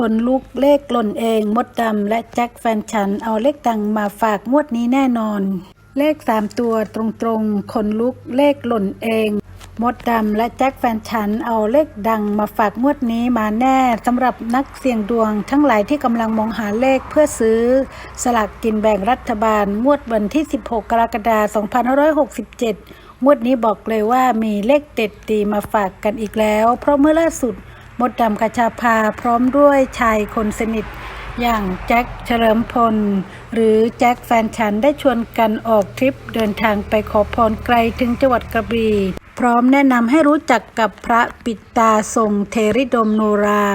คนลุกเลขหล่นเอง มดดำและแจ็คแฟนฉันเอาเลขดังมาฝากงวดนี้แน่นอน เลขสามตัวตรงๆ คนลุกเลขหล่นเอง มดดำและแจ็คแฟนฉันเอาเลขดังมาฝากงวดนี้มาแน่สำหรับนักเสี่ยงดวง ทั้งหลายที่กำลังมองหาเลขเพื่อซื้อ สลากกินแบ่งรัฐบาลงวดวันที่ 16 กรกฎาคม 2567 งวดนี้บอกเลยว่ามีเลขเด็ดดีมาฝากกันอีกแล้ว เพราะเมื่อล่าสุด ดดำกระชาพาพร้อมด้วยชายคนสนิท อย่างแจ็คเฉลิมพล หรือแจ็คแฟนฉันได้ชวนกันออกทริปเดินทางไปขอพรไกลถึงจังหวัดกระบี่พร้อมแนะนำให้รู้จักกับพระปิดตาทรงเทริดมโนรา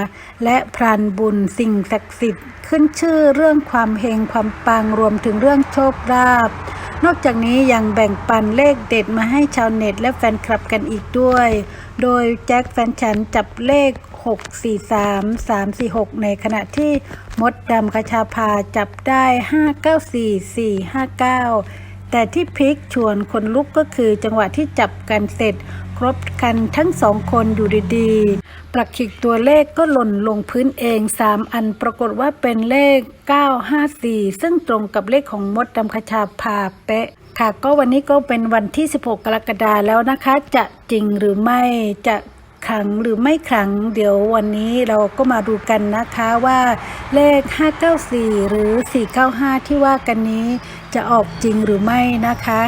และพรานบุญสิ่งศักดิ์สิทธิ์ ขึ้นชื่อเรื่องความเฮงความปังรวมถึงเรื่องโชคลาภนอกจากนี้ยังแบ่งปันเลขเด็ดมาให้ชาวเน็ตและแฟนคลับกันอีกด้วย โดยแจ็คแฟนฉันจับเลข 643 346 ในขณะที่มดดำคชาพาจับได้ 594 459 แต่ที่พลิกชวนคนลุกก็คือจังหวะที่จับกันเสร็จ ครบกันทั้งสองคนอยู่ดีๆ ปลักขิกตัวเลขก็หล่นลงพื้นเอง 3 อันปรากฏว่าเป็นเลข 954 ซึ่งตรงกับเลขของมดดำคชาพาเป๊ะค่ะก็วันนี้ก็เป็นวันที่ 16 กรกฎาแล้วนะคะ จะจริงหรือไม่จะ ครั้งหรือไม่ครั้ง เดี๋ยววันนี้เราก็มาดูกันนะคะว่าเลข 594 หรือ 495 ที่ว่ากันนี้จะออกจริงหรือไม่นะคะ